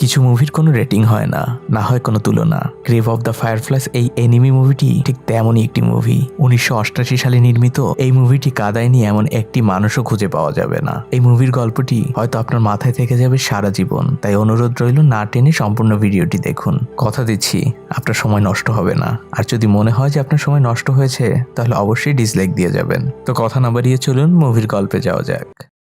কিছু মুভির কোনো রেটিং হয় না না হয় কোনো তুলনা। গ্রেভ অফ দ্য ফায়ারফ্লাইস এই এনিমি মুভিটি ঠিক তেমনই একটি মুভি উনিশশো সালে নির্মিত, এই মুভিটি কাদায়নি এমন একটি মানুষও খুঁজে পাওয়া যাবে না। এই মুভির গল্পটি হয়তো আপনার মাথায় থেকে যাবে সারা জীবন। তাই অনুরোধ রইল না টেনে সম্পূর্ণ ভিডিওটি দেখুন। কথা দিচ্ছি, আপনার সময় নষ্ট হবে না। আর যদি মনে হয় যে আপনার সময় নষ্ট হয়েছে, তাহলে অবশ্যই ডিসলাইক দিয়ে যাবেন। তো কথা না বাড়িয়ে চলুন মুভির গল্পে যাওয়া যাক।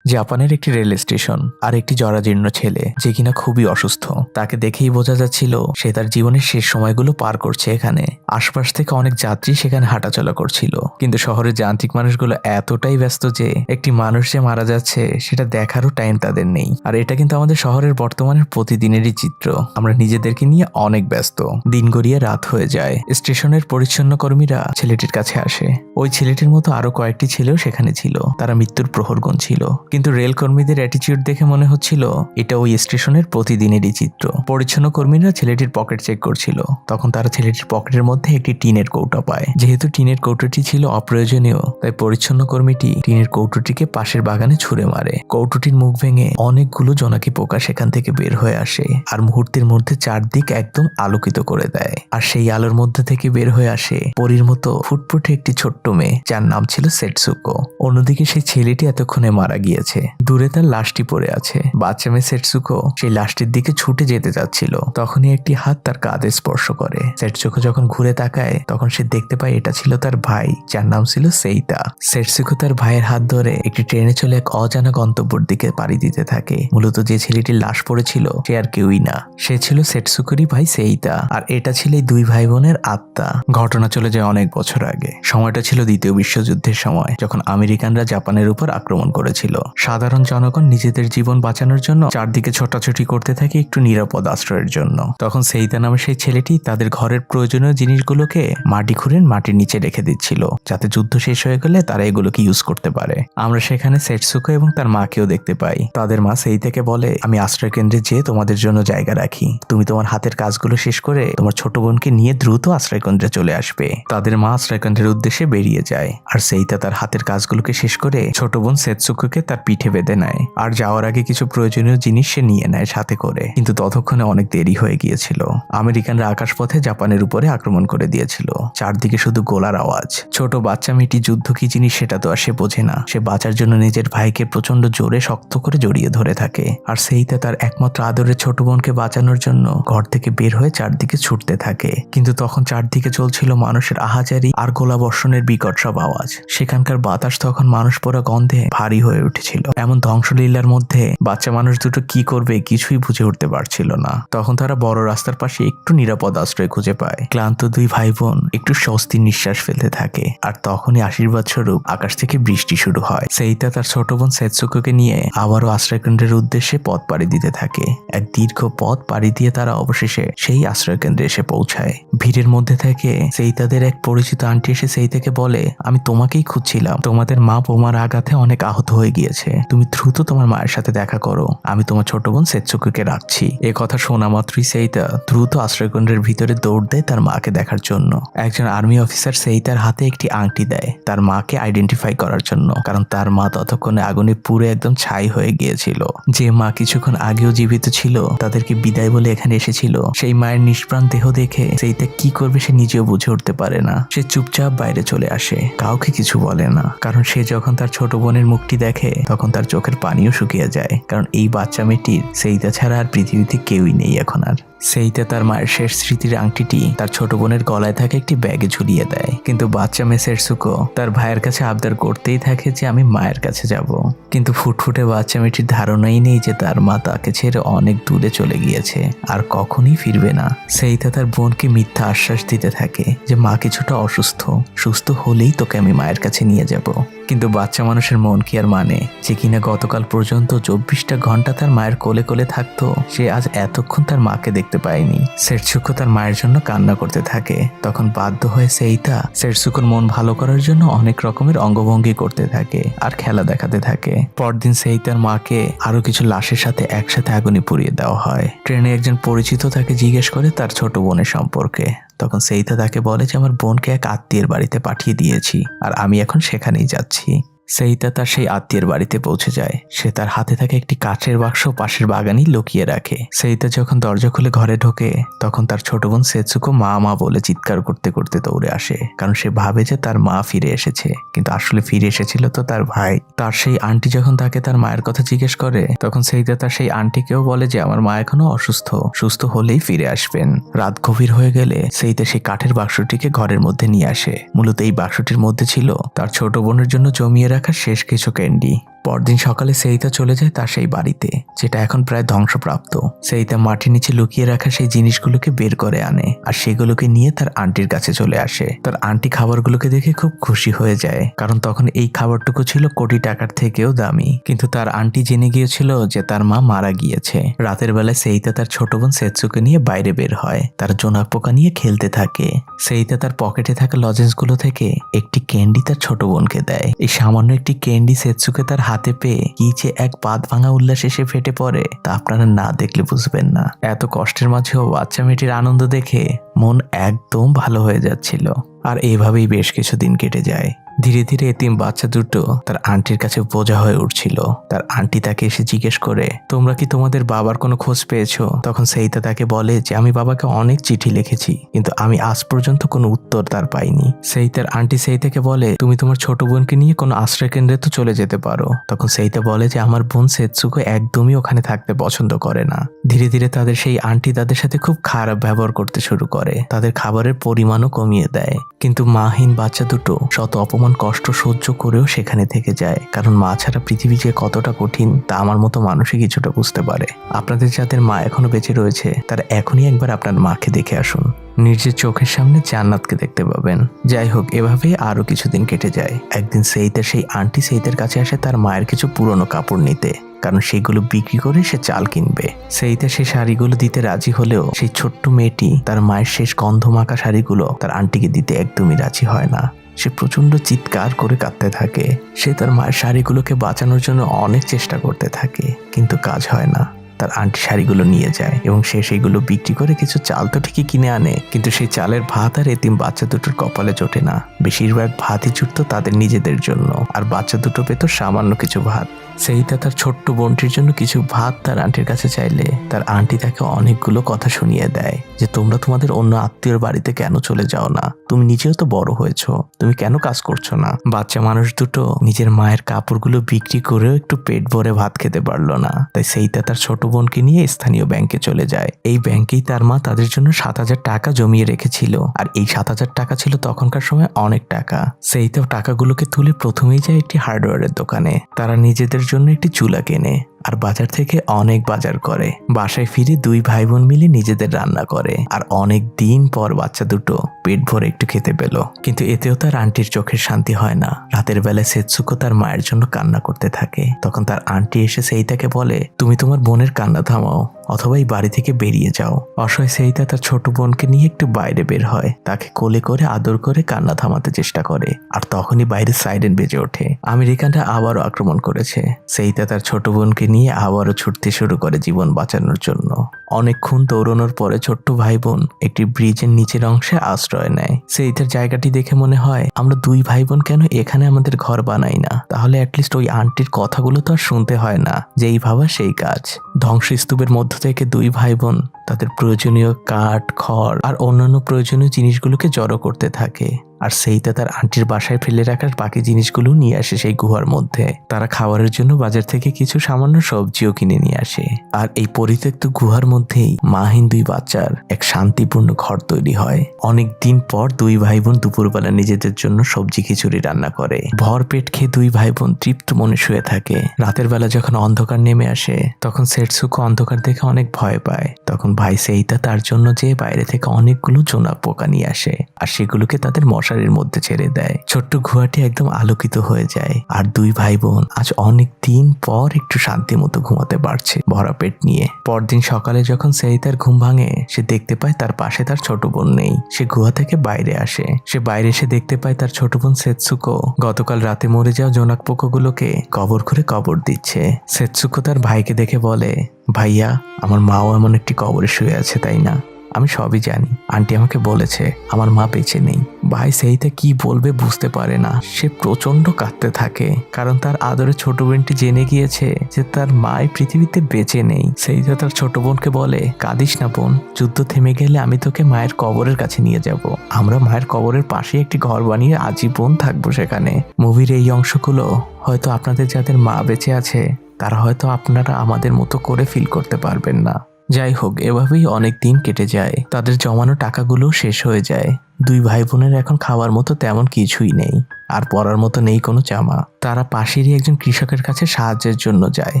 জাপানের একটি রেল স্টেশন আর একটি জরাজীর্ণ ছেলে যে কিনা খুবই অসুস্থ। তাকে দেখেই বোঝা যাচ্ছিল সে তার জীবনের শেষ সময়গুলো পার করছে এখানে। আশপাশ থেকে অনেক যাত্রী সেখানে হাঁটাচলা করছিল। কিন্তু শহরের যান্ত্রিক মানুষগুলো এতটাই ব্যস্ত যে একটি মানুষ যে মারা যাচ্ছে সেটা দেখারও টাইম তাদের নেই। আর এটা কিন্তু আমাদের শহরের বর্তমানের প্রতিদিনেরই চিত্র। আমরা নিজেদেরকে নিয়ে অনেক ব্যস্ত। দিন গড়িয়ে রাত হয়ে যায়। স্টেশনের পরিচ্ছন্ন কর্মীরা ছেলেটির কাছে আসে। ওই ছেলেটির মতো আরও কয়েকটি ছেলেও সেখানে ছিল। তারা মৃত্যুর প্রহরগণ ছিল। কিন্তু রেল কর্মীদের অ্যাটিচিউড দেখে মনে হচ্ছিল, এটা ওই স্টেশনের প্রতিদিনেরই চিত্র। পরিচ্ছন্ন কর্মীরা ছেলেটির পকেট চেক করছিল। তখন তারা ছেলেটির পকেটের মধ্যে একটি টিনের কৌটা পায়। যেহেতু টিনের কৌটোটি ছিল অপ্রয়োজনীয়, তাই পরিচ্ছন্ন কর্মীটি টিনের কৌটোটিকে পাশের বাগানে ছুঁড়ে মারে। কৌটোটির মুখ ভেঙে অনেকগুলো জোনাকি পোকা সেখান থেকে বের হয়ে আসে আর মুহূর্তের মধ্যে চারদিক একদম আলোকিত করে দেয়। আর সেই আলোর মধ্যে থেকে বের হয়ে আসে পরীর মতো ফুটফুটে একটি ছোট্ট মেয়ে, যার নাম ছিল সেটসুকো। অন্যদিকে সেই ছেলেটি এতক্ষণে মারা গিয়েছে। দূরে তার লাশটি পড়ে আছে। বাচ্চা মেয়ে সেটসুকো সেই লাশটির দিকে ছুটে যেতে যাচ্ছিল তখনই একটি হাত তার কাঁধে স্পর্শ করে। সেটসুকো যখন ঘুরে তাকায়, তখন সে দেখতে পায় এটা ছিল তার ভাই, যার নাম ছিল সেইতা। সেটসুকো তার ভাইয়ের হাত ধরে একটি ট্রেনে চলে এক অজানা গন্তব্যের দিকে পাড়ি দিতে থাকে। মূলত যে ছেলেটির লাশ পড়েছিল, সে আর কেউই না। সে ছিল সেটসুকোরই ভাই সেইতা, আর এটা ছিল এই দুই ভাই বোনের আত্মা। ঘটনা চলে যায় অনেক বছর আগে। সময়টা ছিল দ্বিতীয় বিশ্বযুদ্ধের সময়, যখন আমেরিকানরা জাপানের উপর আক্রমণ করেছিল। সাধারণ জনগণ নিজেদের জীবন বাঁচানোর জন্য চারদিকে ছোটাছুটি করতে থাকে একটু নিরাপদ আশ্রয়ের জন্য। তখন সেইতা নামে সেই ছেলেটি তাদের ঘরের প্রয়োজনীয় জিনিসগুলোকে মাটি খুঁড়েন, মাটির নিচে রেখে দিচ্ছিল। যাতে যুদ্ধ শেষ হয়ে গেলে তারা এগুলোকে ইউজ করতে পারে। আমরা সেখানে সেটসুকো এবং তার মাকেও দেখতে পাই। তাদের মা সেই থেকে বলে, আমি আশ্রয় কেন্দ্রে যেয়ে তোমাদের জন্য জায়গা রাখি। তুমি তোমার হাতের কাজগুলো শেষ করে তোমার ছোট বোনকে নিয়ে দ্রুত আশ্রয় কেন্দ্রে চলে আসবে। তাদের মা আশ্রয় কেন্দ্রের উদ্দেশ্যে বেরিয়ে যায়। আর সেইটা তার হাতের কাজগুলোকে শেষ করে ছোট বোন সেটসুকোকে তার পিঠে বেঁধে নেয়। আর যাওয়ার আগে কিছু প্রয়োজনীয় জিনিস সে নিয়ে নেয় সাথে করে। কিন্তু ততক্ষণে অনেক দেরি হয়ে গিয়েছিল। আমেরিকানরা আকাশপথে জাপানের উপরে আক্রমণ করে দিয়েছিল। চারদিকে শুধু গোলার আওয়াজ। ছোট বাচ্চা মেয়েটি যুদ্ধ কি জিনিস সেটা তো আর সে বোঝে না। সে বাঁচার জন্য নিজের ভাইকে প্রচণ্ড জোরে শক্ত করে জড়িয়ে ধরে থাকে। আর সেইটা তার একমাত্র আদরের ছোট বোনকে বাঁচানোর জন্য ঘর থেকে বের হয়ে চারদিকে ছুটতে থাকে। কিন্তু তখন চারদিকে চলছিল মানুষের আহাজারি আর গোলা বর্ষণের বিকট সব আওয়াজ। সেখানকার বাতাস তখন মানুষ পোড়া গন্ধে ভারী হয়ে উঠেছিল। এমন ধ্বংসলীলার মধ্যে বাচ্চা মানুষ দুটো কি করবে কিছুই বুঝে উঠতে পারছিল না। তখন তারা বড় রাস্তার পাশে একটু নিরাপদ আশ্রয় খুঁজে পায়। ক্লান্ত দুই ভাই বোন একটু স্বস্তির নিঃশ্বাস ফেলতে থাকে আর তখনই আশীর্বাদ স্বরূপ আকাশ থেকে বৃষ্টি শুরু হয়। সেইটা তার ছোট বোন সেৎসুকোকে নিয়ে আবারও আশ্রয়কেন্দ্রের উদ্দেশ্যে পথ পাড়ি দিতে থাকে। এক দীর্ঘ পথ পাড়ি দিয়ে তারা অবশেষে সেই আশ্রয়কেন্দ্রে এসে পৌঁছায়। ভিড়ের মধ্যে থেকে সেই তাদের এক পরিচিত আন্টি এসে সেই থেকে বলে, আমি তোমাকেই খুঁজছিলাম। তোমাদের মা বোমার আঘাতে অনেক আহত হয়ে গিয়েছে। তুমি দ্রুত তোমার মায়ের সাথে দেখা করো। আমি তোমার ছোট বোন সেৎসুকুকে রাখছি এ কথা শোনা মাত্রই সেইতা দ্রুত আশ্রয়কেন্দ্রের ভিতরে দৌড় দেয় তার মাকে দেখার জন্য। একজন আর্মি অফিসার সেইতার হাতে একটি আংটি দেয় তার মাকে আইডেন্টিফাই করার জন্য, কারণ তার মা ততক্ষণে আগুনে পুরো একদম ছাই হয়ে গিয়েছিল। যে মা কিছুক্ষণ আগেও জীবিত ছিল, তাদেরকে বিদায় বলে এখানে এসেছিল। সেই মায়ের নিষ্প্রাণ দেহ দেখে সেইতা কি করবে সে নিজেও বুঝে উঠতে পারে না। সে চুপচাপ বাইরে চলে আসে, কাউকে কিছু বলে না, কারণ সে যখন তার ছোট বোনের মুখটি দেখে তখন তার চোখের পানিও শুকিয়ে যায়। কারণ এই বাচ্চা মেয়েটির সেইটা ছাড়া আর পৃথিবীতে কেউই নেই এখন আর। সেইটা তার মায়ের শেষ স্মৃতির আংটিটি তার ছোট বোনের গলায় থাকে একটি ব্যাগে ঝুলিয়ে দেয়। কিন্তু বাচ্চা মেসের সুকো তার ভাইয়ের কাছে আবদার করতেই থাকে যে আমি মায়ের কাছে যাব। কিন্তু ফুটফুটে বাচ্চা মেয়েটির ধারণাই নেই যে তার মা তাকে ছেড়ে অনেক দূরে চলে গিয়েছে আর কখনই ফিরবে না। সেইটা তার বোনকে মিথ্যা আশ্বাস দিতে থাকে যে মা কিছুটা অসুস্থ, সুস্থ হলেই তোকে আমি মায়ের কাছে নিয়ে যাব। কিন্তু বাচ্চা মানুষের মন কি আর মানে যে কিনা গতকাল পর্যন্ত চব্বিশটা ঘণ্টা তার মায়ের কোলে কোলে থাকতো, সে আজ এতক্ষণ তার মাকে দেখতে পায়নি সেরসুকো তার মায়ের জন্য কান্না করতে থাকে। তখন বাধ্য হয়ে সেইতা সেরসুকোর মন ভালো করার জন্য অনেক রকমের অঙ্গভঙ্গি করতে থাকে আর খেলা দেখাতে থাকে। পরদিন সেইতার মাকে আরও কিছু লাশের সাথে একসাথে আগুনে পুড়িয়ে দেওয়া হয়। ট্রেনে একজন পরিচিত তাকে জিজ্ঞেস করে তার ছোট বোনের সম্পর্কে। তখন সেইতা তাকে বলে যে, আমার বোনকে এক আত্মীয়ের বাড়িতে পাঠিয়ে দিয়েছি আর আমি এখন সেখানেই যাচ্ছি। সেইতা তার সেই আত্মীয়ের বাড়িতে পৌঁছে যায়। সে তার হাতে থাকা একটি কাঠের বাক্স, পাশের বাগানেই লুকিয়ে রাখে। সেইতা যখন দরজা খুলে ঘরে ঢোকে, তখন তার ছোট বোন সেচুকো মা মা বলে চিৎকার করতে করতে দৌড়ে আসে, কারণ সে ভাবে যে তার মা ফিরে এসেছে। কিন্তু আসলে ফিরে এসেছিল তো তার ভাই। তার সেই আন্টি যখন তাকে তার মায়ের কথা জিজ্ঞেস করে, তখন সেইতা তার সেই আন্টিকেও বলে যে, আমার মা এখনও অসুস্থ। সুস্থ হলেই ফিরে আসবেন। রাত গভীর হয়ে গেলে সেইতা সেই কাঠের বাক্সটিকে ঘরের মধ্যে নিয়ে আসে। মূলত এই বাক্সটির মধ্যে ছিল তার ছোট বোনের জন্য জমিয়ে রাখা শেষ কিছু ক্যান্ডি। পরদিন সকালে সেইতা চলে যায় তার সেই বাড়িতে, যেটা এখন প্রায় ধ্বংসপ্রাপ্ত। সেইতা মাটির নিচে লুকিয়ে রাখা সেই জিনিসগুলোকে বের করে আনে আর সেগুলোকে নিয়ে তার আন্টির কাছে চলে আসে। তার আন্টি খাবারগুলোকে দেখে খুব খুশি হয়ে যায়, কারণ তখন এই খাবারটুকু ছিল কোটি টাকার থেকেও দামি। কিন্তু তার আন্টি জেনে গিয়েছিল যে তার মা মারা গিয়েছে। রাতের বেলায় সেইতা তার ছোট বোন সেৎসুকে নিয়ে বাইরে বের হয়, তার জোনাক পোকা নিয়ে খেলতে থাকে। সেইতা তার পকেটে থাকা লজেন্সগুলো থেকে একটি ক্যান্ডি তার ছোট বোনকে দেয়। এই সামান্য একটি ক্যান্ডি সেৎসুকে তার হাতে পেয়ে কি যে এক পাত ভাঙা উল্লাস এসে ফেটে পড়ে, তা আপনারা না দেখলে বুঝবেন না। এত কষ্টের মাঝেও বাচ্চা মেয়েটির আনন্দ দেখে মন একদম ভালো হয়ে যাচ্ছিল। আর এভাবেই বেশ কিছু দিন কেটে যায়। ধীরে ধীরে এতিম বাচ্চা দুটো তার আন্টির কাছে বোঝা হয়ে উঠছিল। তার আন্টি তাকে এসে জিজ্ঞেস করে, তোমরা কি তোমাদের বাবার কোনো খোঁজ পেয়েছ? তখন সেইতা তাকে বলে যে, আমি বাবাকে অনেক চিঠি লিখেছি, কিন্তু আমি আজ পর্যন্ত কোনো উত্তর তার পাইনি। সেইতার আন্টি সেইতাকে বলে, তুমি তোমার ছোট বোনকে নিয়ে কোনো আশ্রয় কেন্দ্রে তো চলে যেতে পারো। তখন সেইতা বলে যে, আমার বোন সেৎসুকো একদমই ওখানে থাকতে পছন্দ করে না। ধীরে ধীরে তাদের সেই আন্টি তাদের সাথে খুব খারাপ ব্যবহার করতে শুরু করে। তাদের খাবারের পরিমাণও কমিয়ে দেয়। কিন্তু মাহীন বাচ্চা দুটো শত অপমান কষ্ট সহ্য করেও সেখানে থেকে যায়। কারণ মা ছাড়া পৃথিবী যে কতটা কঠিন, তা আমার মতো মানুষই কিছুটা বুঝতে পারে। আপনাদের যাদের মা এখনও বেঁচে রয়েছে, তারা এখনই একবার আপনার মাকে দেখে আসুন। নিজের চোখের সামনে জান্নাতকে দেখতে পাবেন। যাই হোক এভাবে আরও কিছুদিন কেটে যায়। একদিন সেইতের সেই আন্টি সেইতের কাছে আসে তার মায়ের কিছু পুরনো কাপড় নিতে। কারণ সেগুলো বিক্রি করে সে চাল কিনবে। সেইতে, সে শাড়িগুলো দিতে রাজি হলেও সেই ছোট্ট মেয়েটি তার মায়ের শেষ গন্ধ মাখা শাড়িগুলো তার আন্টিকে দিতে একদমই রাজি হয় না। সে প্রচণ্ড চিৎকার করে কাঁদতে থাকে। সে তার মায়ের শাড়িগুলোকে বাঁচানোর জন্য অনেক চেষ্টা করতে থাকে, কিন্তু কাজ হয় না। তার আন্টি শাড়িগুলো নিয়ে যায় এবং সে সেইগুলো বিক্রি করে কিছু চাল তো ঠিকই কিনে আনে, কিন্তু সেই চালের ভাত আর এতিম বাচ্চা দুটোর কপালে জোটে না। বেশিরভাগ ভাতই জুটত তাদের নিজেদের জন্য, আর বাচ্চা দুটো পেত সামান্য কিছু ভাত। সেইটা তার ছোট্ট বোনটির জন্য কিছু ভাত তার আন্টির কাছে চাইলে। তার আন্টি তাকে অনেকগুলো কথা শুনিয়ে দেয় যে, তোমরা তোমাদের অন্য আত্মীয়র বাড়িতে কেন চলে যাও না? তুমি নিজেও তো বড় হয়েছো। তুমি কেন কাজ করছ না? বাচ্চা মানুষ দুটো নিজের মায়ের কাপড়গুলো বিক্রি করেও একটু পেট ভরে ভাত খেতে পারল না। তাই সেইটা তার ছোট বোনকে নিয়ে স্থানীয় ব্যাংকে চলে যায়। এই ব্যাংকেই তার মা তাদের জন্য সাত হাজার টাকা জমিয়ে রেখেছিল। আর এই সাত হাজার টাকা ছিল তখনকার সময় অনেক টাকা। সেইটা টাকাগুলোকে তুলে প্রথমেই যায় একটি হার্ডওয়্যারের দোকানে। তারা নিজেদের জন্য একটি চুলা কেনে। আর বাজার থেকে অনেক বাজার করে। বাসায় ফিরে দুই ভাই বোন মিলে নিজেদের রান্না করে আর অনেক দিন পর বাচ্চা দুটো পেট ভরে একটু খেতে পেল। কিন্তু এতেও তার আন্টির চোখের শান্তি হয় না। রাতের বেলায় সেৎসুকো তার মায়ের জন্য কান্না করতে থাকে। তখন তার আন্টি এসে সেইটাকে বলে, তুমি তোমার বোনের কান্না থামাও অথবা এই বাড়ি থেকে বেরিয়ে যাও। অসহায় সেইটা তার ছোট বোনকে নিয়ে একটু বাইরে বের হয়। তাকে কোলে করে আদর করে কান্না থামাতে চেষ্টা করে আর তখনই বাইরে সাইরেন বেজে ওঠে। আমেরিকানরা আবারও আক্রমণ করেছে। সেইটা তার ছোট বোনকে নিয়ে আবারও ছুটতে শুরু করে জীবন বাঁচানোর জন্য। অনেকক্ষণ দৌড়ানোর পরে ছোট্ট ভাই বোন একটি ব্রিজের নিচের অংশে আশ্রয় নেয়। সেইটার জায়গাটি দেখে মনে হয়, আমরা দুই ভাই বোন কেন এখানে আমাদের ঘর বানাই না? তাহলে অ্যাটলিস্ট ওই আন্টির কথাগুলো তো আর শুনতে হয় না, যেই ভাবা সেই কাজ। ধ্বংসস্তূপের মধ্য থেকে দুই ভাই বোন তাদের প্রয়োজনীয় কাঠ, খড় আর অন্যান্য প্রয়োজনীয় জিনিসগুলোকে জড়ো করতে থাকে। আর সেইটা তার আন্টির বাসায় ফেলে রাখার বাকি জিনিসগুলো নিয়ে আসে সেই গুহার মধ্যে। তারা খাবারের জন্য বাজার থেকে কিছু সামান্য সবজিও কিনে নিয়ে আসে। আর এই পরিত্যক্ত গুহার মধ্যেই মাহিন দুই বাচ্চার এক শান্তিপূর্ণ ঘর তৈরি হয়। অনেক দিন পর দুই ভাই বোন দুপুরবেলা নিজেদের জন্য সবজি খিচুড়ি রান্না করে। ভর পেট খেয়ে দুই ভাই বোন তৃপ্ত মনে শুয়ে থাকে। রাতের বেলা যখন অন্ধকার নেমে আসে, তখন সেটসুকো অন্ধকার দেখে অনেক ভয় পায়। তখন ভাই সেইটা তার জন্য যে বাইরে থেকে অনেকগুলো জোনাক পোকা নিয়ে আসে, আর সেগুলোকে তাদের মশারির মধ্যে ছেড়ে দেয়। ছোট্ট গুহাটি একদম আলোকিত হয়ে যায়, আর দুই ভাই বোন আজ অনেক দিন পর একটু শান্তি মতো ঘুমাতে পারছে ভরা পেট নিয়ে। পরদিন সকালে যখন সেই তার ঘুম ভাঙে, সে দেখতে পায় তার পাশে তার ছোট বোন নেই। সে গুহা থেকে বাইরে আসে। সে বাইরে এসে দেখতে পায় তার ছোট বোন সেৎসুকো। গতকাল রাতে মরে যাওয়া জোনাক পোকাগুলোকে কবর করে কবর দিচ্ছে। সেৎসুকো তার ভাইকে দেখে বলে ভাইয়া, আমার মাও এমন একটি কবরে শুয়ে আছে, তাই না? আমি সবই জানি। আন্টি আমাকে বলেছে, আমার মা বেঁচে নেই। ভাই সেইতে কি বলবে বুঝতে পারে না। সে প্রচণ্ড কাঁদতে থাকে, কারণ তার আদরে ছোট বোনটি জেনে গিয়েছে যে তার মাই পৃথিবীতে বেঁচে নেই। সেই সেইটা তার ছোট বোনকে বলে, কাঁদিস না বোন, যুদ্ধ থেমে গেলে আমি তোকে মায়ের কবরের কাছে নিয়ে যাব। আমরা মায়ের কবরের পাশে একটি ঘর বানিয়ে আজীবন থাকব সেখানে। মুভির এই অংশগুলো হয়তো আপনাদের যাদের মা বেঁচে আছে তারা হয়তো আপনারা আমাদের মতো করে ফিল করতে পারবেন না। যাই হোক, এভাবেই অনেক দিন কেটে যায়। তাদের জমানো টাকাগুলো শেষ হয়ে যায়। দুই ভাই বোনের এখন খাওয়ার মতো তেমন কিছুই নেই। আর পরার মতো নেই কোনো জামা। তারা পাশেরই একজন কৃষকের কাছে সাহায্যের জন্য যায়,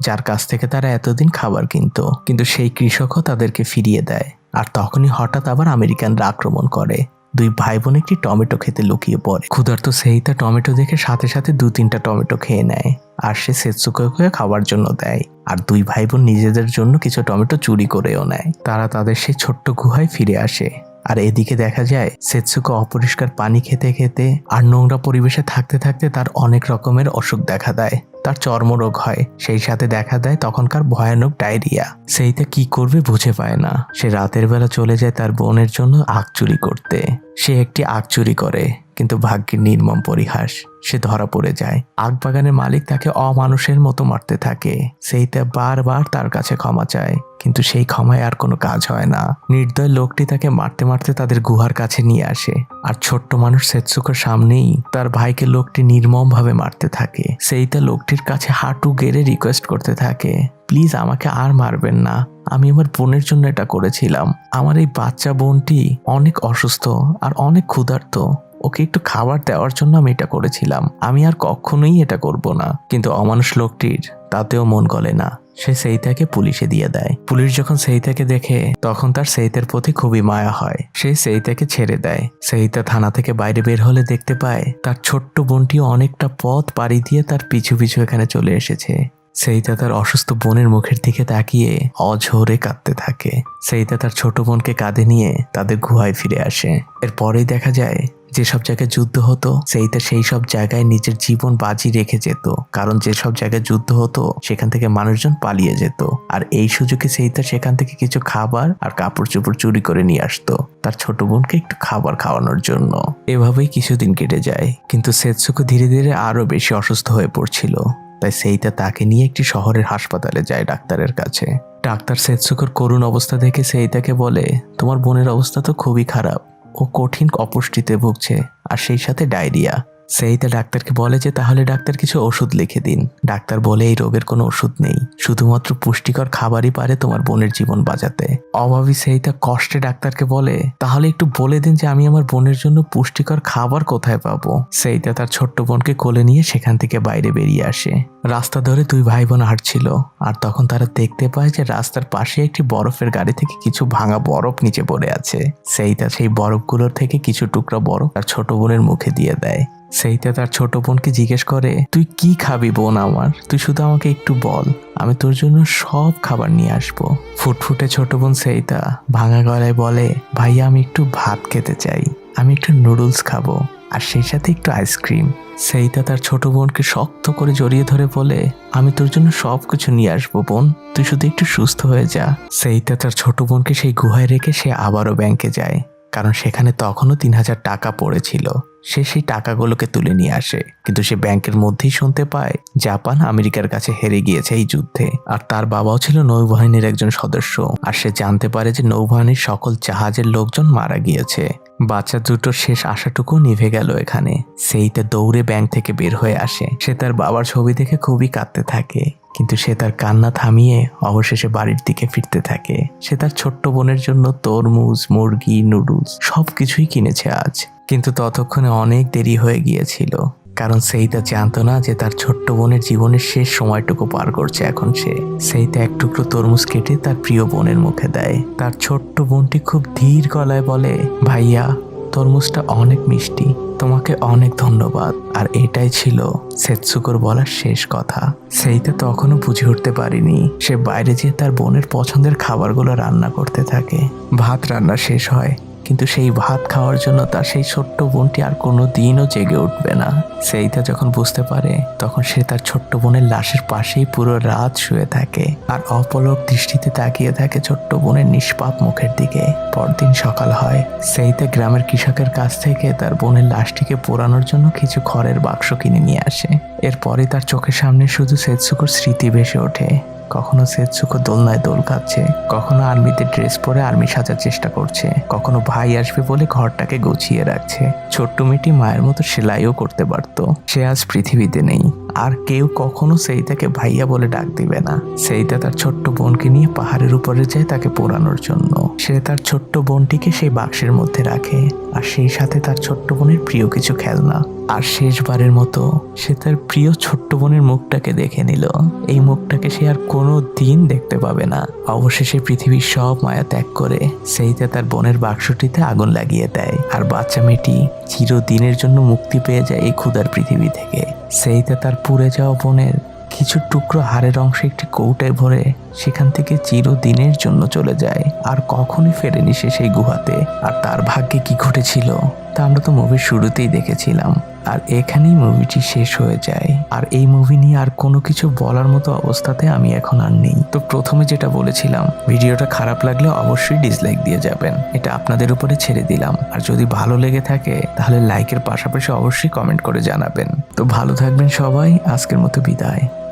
যার কাছ থেকে তারা এতদিন খাবার কিনতো। কিন্তু সেই কৃষকও তাদেরকে ফিরিয়ে দেয়। আর তখনই হঠাৎ আবার আমেরিকানরা আক্রমণ করে। দুই ভাই বোন একটি টমেটো খেতে লুকিয়ে পড়ে। ক্ষুধার্ত সেইটা টমেটো দেখে সাথে সাথে দু তিনটা টমেটো খেয়ে নেয়। আর সে সেৎসুকে খাওয়ার জন্য দেয়। আর দুই ভাই বোন নিজেদের জন্য কিছু টমেটো চুরি করেও নেয়। তারা তাদের সেই ছোট্ট গুহায় ফিরে আসে। আর এদিকে দেখা যায় সেৎসুকে অপরিষ্কার পানি খেতে খেতে আর নোংরা পরিবেশে থাকতে থাকতে তার অনেক রকমের অসুখ দেখা দেয়। তার চর্মরোগ হয়। সেই সাথে দেখা দেয় তখনকার ভয়ানক ডায়রিয়া। সেইটা কি করবে বুঝে পায় না। সে রাতের বেলা চলে যায় তার বোনের জন্য আগ চুরি করতে। সে একটি আগ চুরি করে। কিন্তু ভাগ্যের নির্মম পরিহাস, সে ধরা পড়ে যায়। আগ বাগানের মালিক তাকে অমানুষের মতো মারতে থাকে। সেইটা বারবার তার কাছে ক্ষমা চায়, কিন্তু সেই ক্ষমায় আর কোনো কাজ হয় না। নির্দয় লোকটি তাকে মারতে মারতে তাদের গুহার কাছে নিয়ে আসে। আর ছোট্ট মানুষ সেৎসুকের সামনেই তার ভাইকে লোকটি নির্মম ভাবে মারতে থাকে। সেইটা লোকটির কাছে হাঁটু গেড়ে রিকোয়েস্ট করতে থাকে প্লিজ আমাকে আর মারবেন না। আমি আমার বোনের জন্য এটা করেছিলাম। আমার এই বাচ্চা বোনটি অনেক অসুস্থ আর অনেক ক্ষুধার্ত। ওকে একটু খাবার দেওয়ার জন্য আমি এটা করেছিলাম। আমি আর কখনোই এটা করব না। কিন্তু অমানুষ লোকটির, তাতেও মন গলে না। সে সেইতাকে পুলিশে দিয়ে দেয়। পুলিশ যখন সেইতাকে দেখে, তখন তার সেইতের প্রতি খুবই মায়া হয়। সে সেইতাকে ছেড়ে দেয়। সেইতা থানা থেকে বাইরে বের হলে দেখতে পায়, তার ছোট্ট বোনটি অনেকটা পথ পাড়ি দিয়ে তার পিছু পিছু এখানে চলে এসেছে। সেইতা তার অসুস্থ বোনের মুখের দিকে তাকিয়ে অঝোরে কাঁদতে থাকে। সেইতা তার ছোট বোনকে কাঁধে নিয়ে তাদের গুহায় ফিরে আসে। এরপরেই দেখা যায় যেসব জায়গায় যুদ্ধ হতো সেইটা সেই সব জায়গায় নিজের জীবন বাজি রেখে যেত। কারণ যেসব জায়গায় যুদ্ধ হতো, সেখান থেকে মানুষজন পালিয়ে যেত। আর এই সুযোগে সেইটা সেখান থেকে কিছু খাবার আর কাপড় চোপড় চুরি করে নিয়ে আসতো তার ছোট বোনকে একটু খাবার খাওয়ানোর জন্য। এভাবেই কিছুদিন কেটে যায়। কিন্তু সেৎসুকো ধীরে ধীরে আরও বেশি অসুস্থ হয়ে পড়ছিল। তাই সেইটা তাকে নিয়ে একটি শহরের হাসপাতালে যায় ডাক্তারের কাছে। ডাক্তার সেৎসুকোর করুণ অবস্থা দেখে সেইটাকে বলে, তোমার বোনের অবস্থা তো খুবই খারাপ। ও কঠিন অপুষ্টিতে ভুগছে আর সেই সাথে ডায়রিয়া। সেইটা ডাক্তারকে বলে যে তাহলে ডাক্তার কিছু ওষুধ লিখে দিন। ডাক্তার বলে এই রোগের কোনো ওষুধ নেই। শুধুমাত্র পুষ্টিকর খাবারই পারে তোমার বোনের জীবন বাঁচাতে। অভাবী সেইটা কষ্টে ডাক্তারকে বলে, তাহলে একটু বলে দিন যে আমি আমার বোনের জন্য পুষ্টিকর খাবার কোথায় পাবো। সেইটা তার ছোট্ট বোনকে কোলে নিয়ে সেখান থেকে বাইরে বেরিয়ে আসে। রাস্তা ধরে দুই ভাই বোন হাঁটছিল, আর তখন তারা দেখতে পায় যে রাস্তার পাশে একটি বরফের গাড়ি থেকে কিছু ভাঙা বরফ নিচে পড়ে আছে। সেইটা সেই বরফগুলোর থেকে কিছু টুকরা বরফ তার ছোট বোনের মুখে দিয়ে দেয়। সেইটা তার ছোট বোনকে জিজ্ঞেস করে, তুই কি খাবি বোন আমার? তুই শুধু আমাকে একটু বল, আমি তোর জন্য সব খাবার নিয়ে আসব। ফুটফুটে ছোট বোন সেইটা ভাঙা গলায় বলে, ভাইয়া, আমি একটু ভাত খেতে চাই, আমি একটু নুডলস খাব, আর সেই সাথে একটু আইসক্রিম। সেইটা তার ছোট বোনকে শক্ত করে জড়িয়ে ধরে বলে, আমি তোর জন্য সব কিছু নিয়ে আসব বোন, তুই শুধু একটু সুস্থ হয়ে যা। সেইটা তার ছোট বোনকে সেই গুহায় রেখে সে আবারও ব্যাংকে যায়, কারণ সেখানে তখনও তিন হাজার টাকা পড়েছিল। সে সেই টাকাগুলোকে তুলে নিয়ে আসে। কিন্তু সে ব্যাংকের মধ্যেই শুনতে পায়, জাপান আমেরিকার কাছে হেরে গিয়েছে এই যুদ্ধে। আর তার বাবাও ছিল নৌবাহিনীর একজন সদস্য। আর সে জানতে পারে যে নৌবাহিনীর সকল জাহাজের লোকজন মারা গিয়েছে। বাচ্চা দুটোর শেষ আশাটুকু নিভে গেল এখানে। সেইটা দৌড়ে ব্যাংক থেকে বের হয়ে আসে। সে তার বাবার ছবি দেখে খুবই কাঁদতে থাকে। কিন্তু সে তার কান্না থামিয়ে অবশেষে বাড়ির দিকে ফিরতে থাকে। সে তার ছোট্ট বোনের জন্য তরমুজ, মুরগি, নুডলস সব কিছুই কিনেছে আজ। কিন্তু ততক্ষণে অনেক দেরি হয়ে গিয়েছিল। কারণ সেইটা জানতো না যে তার ছোট্ট বোনের জীবনের শেষ সময়টুকু পার করছে এখন সে। সেইটা এক টুকরো তরমুজ কেটে তার প্রিয় বোনের মুখে দেয়। তার ছোট্ট বোনটি খুব ধীর গলায় বলে, ভাইয়া, তরমুজটা অনেক মিষ্টি। তোমাকে অনেক ধন্যবাদ। আর এটাই ছিল সেৎসুকোর বলার শেষ কথা। সেইটা তখনও বুঝে উঠতে পারিনি। সে বাইরে যেয়ে তার বোনের পছন্দের খাবারগুলো রান্না করতে থাকে। ভাত রান্না শেষ হয়। কিন্তু সেই ভাত খাওয়ার জন্য তার সেই ছোট্ট বোনটি আর কোনো দিনও জেগে উঠবে না। সেইটা যখন বুঝতে পারে, তখন সে তার ছোট্ট বোনের লাশের পাশেই পুরো রাত শুয়ে থাকে আর অপলক দৃষ্টিতে তাকিয়ে থাকে ছোট্ট বোনের নিষ্পাপ মুখের দিকে। পরদিন সকাল হয়। সেইতে গ্রামের কৃষকের কাছ থেকে তার বোনের লাশটিকে পোড়ানোর জন্য কিছু খড়ের বাক্স কিনে নিয়ে আসে। এরপরে তার চোখের সামনে শুধু সেৎসুকোর স্মৃতি ভেসে ওঠে। কখনো সেৎসুকো দোলনায় দোল খাচ্ছে কখনো আর্মিতে ড্রেস পরে আর্মি সাজার চেষ্টা করছে, কখনো ভাই আসবে বলে ঘরটাকে গুছিয়ে রাখছে। ছোট্ট মেয়েটি মায়ের মতো সেলাইও করতে পারতো। সে আজ পৃথিবীতে নেই। আর কেউ কখনো সেইটাকে ভাইয়া বলে ডাক দিবে না। সেইটা তার ছোট্ট বোনকে নিয়ে পাহাড়ের উপরে যায় তাকে পোড়ানোর জন্য। সে তার ছোট্ট বোনটিকে সেই বাক্সের মধ্যে রাখে আর সেই সাথে তার ছোট্ট বোনের প্রিয় কিছু খেলনা। আর শেষবারের মতো সে তার প্রিয় ছোট্ট বোনের মুখটাকে দেখে নিল। এই মুখটাকে সে আর কোনো দিন দেখতে পাবে না। অবশেষে পৃথিবীর সব মায়া ত্যাগ করে সেইতে তার বোনের বাক্সটিতে আগুন লাগিয়ে দেয়। আর বাচ্চা মেয়েটি চিরদিনের জন্য মুক্তি পেয়ে যায় এই ক্ষুধার পৃথিবী থেকে। সেইতে তার পুড়ে যাওয়া বনের কিছু টুকরো হাড়ের অংশ একটি কৌটায় ভরে সেখান থেকে চিরদিনের জন্য চলে যায়, আর কখনই ফেরেনি সে সেই গুহাতে। আর তার ভাগ্যে কি ঘটেছিল, তা আমরা তো মুভির শুরুতেই দেখেছিলাম। আর এখানেই মুভিটি শেষ হয়ে যায়। আর এই মুভি নিয়ে আর কোনো কিছু বলার মতো অবস্থাতে আমি এখন আর নেই। তো প্রথমে যেটা বলেছিলাম, ভিডিওটা খারাপ লাগলে অবশ্যই ডিসলাইক দিয়ে যাবেন। এটা আপনাদের উপরে ছেড়ে দিলাম। আর যদি ভালো লেগে থাকে, তাহলে লাইকের পাশাপাশি অবশ্যই কমেন্ট করে জানাবেন। তো ভালো থাকবেন সবাই। আজকের মতো বিদায়।